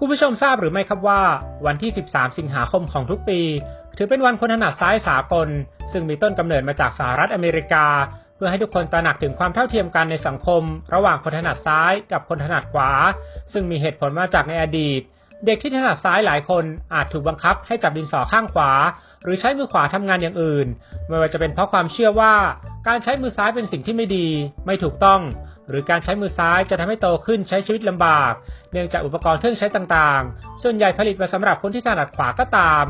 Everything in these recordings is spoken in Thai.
คุณผู้ชมทราบหรือไม่ครับว่า วันที่ 13 สิงหาคมของทุกปี ถือเป็นวันคนถนัดซ้ายสากล ซึ่งมีต้นกำเนิดมาจากสหรัฐอเมริกา เพื่อให้ทุกคนตระหนักถึงความเท่าเทียมกันในสังคม ระหว่างคนถนัดซ้ายกับคนถนัดขวา ซึ่งมีเหตุผลมาจากในอดีต เด็กที่ถนัดซ้ายหลายคนอาจถูกบังคับให้จับดินสอข้างขวา หรือใช้มือขวาทำงานอย่างอื่น ไม่ว่าจะเป็นเพราะความเชื่อว่า การใช้มือซ้ายเป็นสิ่งที่ไม่ดี ไม่ถูกต้อง หรือการใช้มือซ้ายจะทำให้โตขึ้นใช้ชีวิตลำบาก เนื่องจากอุปกรณ์เครื่องใช้ต่างๆ ส่วนใหญ่ผลิตมาสำหรับคนที่ถนัดขวาก็ตาม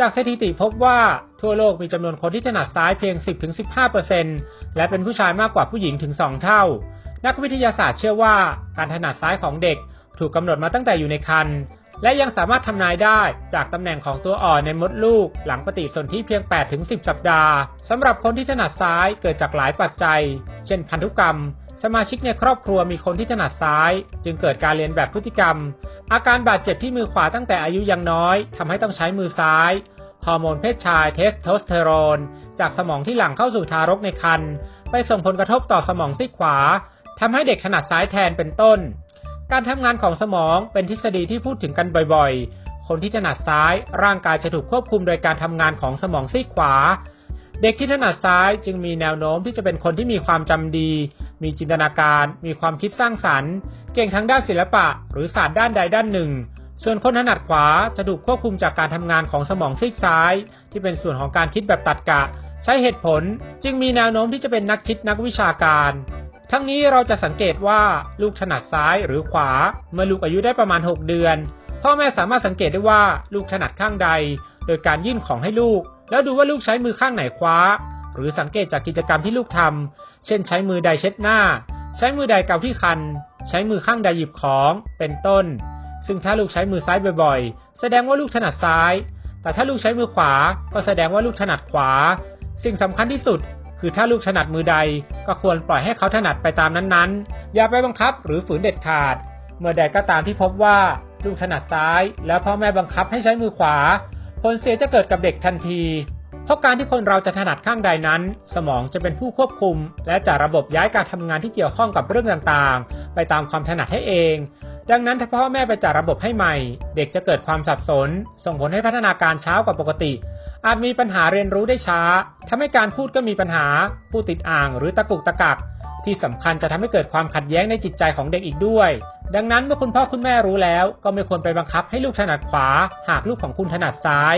จากสถิติพบว่าทั่วโลกมีจำนวนคนที่ถนัดซ้ายเพียง 10-15%และเป็นผู้ชายมากกว่าผู้หญิงถึง 2 เท่า นักวิทยาศาสตร์เชื่อว่าการถนัดซ้ายของเด็กถูกกำหนดมาตั้งแต่อยู่ในครรภ์ และยังสามารถทำนายได้จากตำแหน่งของตัวอ่อนในมดลูก หลังปฏิสนธิเพียง 8-10 สัปดาห์สำหรับคนที่ถนัดซ้ายเกิดจากหลายปัจจัย เช่นพันธุกรรม สมาชิกในครอบครัวมีคนที่ถนัดซ้าย จึงเกิดการเรียนแบบพฤติกรรม อาการบาดเจ็บที่มือขวาตั้งแต่อายุยังน้อยทำให้ต้องใช้มือซ้ายฮอร์โมนเพศชายเทสโทสเตอโรน จากสมองที่หลั่งเข้าสู่ทารกในครรภ์ไปส่งผลกระทบต่อสมองซีกขวาทำให้เด็กถนัดซ้ายแทนเป็นต้น การทำงานของสมองเป็นทฤษฎีที่พูดถึงกันบ่อยๆ คนที่ถนัดซ้ายร่างกายจะถูกควบคุมโดยการทำงานของสมองซีกขวา เด็กที่ถนัดซ้ายจึงมีแนวโน้มที่จะเป็นคนที่มีความจำดี มีจินตนาการ มีความคิดสร้างสรรค์ เก่งทั้งด้านศิลปะ หรือศาสตร์ด้านใดด้านหนึ่ง ส่วนคนถนัดขวาจะถูกควบคุมจากการทำงานของสมองซีกซ้าย ที่เป็นส่วนของการคิดแบบตัดกะ ใช้เหตุผลจึงมีแนวโน้มที่จะเป็นนักคิดนักวิชาการ ทั้งนี้เราจะสังเกตว่าลูกถนัดซ้ายหรือขวา เมื่อลูกอายุได้ประมาณ 6 เดือน พ่อแม่สามารถสังเกตได้ว่าลูกถนัดข้างใด โดยการยื่นของให้ลูก แล้วดูว่าลูกใช้มือข้างไหนคว้า หรือสังเกตจากกิจกรรมที่ลูกทำเช่น ใช้มือใดเช็ดหน้า ใช้มือใดเกาที่คัน ใช้มือข้างใดหยิบของเป็นต้น ซึ่งถ้าลูกใช้มือซ้ายบ่อยๆ แสดงว่าลูกถนัดซ้าย แต่ถ้าลูกใช้มือขวา ก็แสดงว่าลูกถนัดขวา สิ่งสำคัญที่สุด คือถ้าลูกถนัดมือใดก็ควรปล่อยให้เขาถนัดไปตามนั้นๆ อย่าไปบังคับหรือฝืนเด็ดขาด เมื่อใดก็ตามที่พบว่าลูกถนัดซ้าย แล้วพ่อแม่บังคับให้ใช้มือขวา ผลเสียจะเกิดกับเด็กทันที เพราะการที่คนเราจะถนัดข้างใดนั้น สมองจะเป็นผู้ควบคุม และจัดระบบย้ายการทำงานที่เกี่ยวข้องกับเรื่องต่างๆ ไปตามความถนัดให้เอง ดังนั้นถ้าพ่อแม่ไปจัดระบบให้ใหม่ เด็กจะเกิดความสับสน ส่งผลให้พัฒนาการช้ากว่าปกติ อาจมีปัญหาเรียนรู้ได้ช้า ทำให้การพูดก็มีปัญหาพูดติดอ่างหรือตะกุกตะกัก ที่สำคัญจะทำให้เกิดความขัดแย้งในจิตใจของเด็กอีกด้วย ดังนั้นเมื่อคุณพ่อคุณแม่รู้แล้ว ก็ไม่ควรไปบังคับให้ลูกถนัดขวา หากลูกของคุณถนัดซ้าย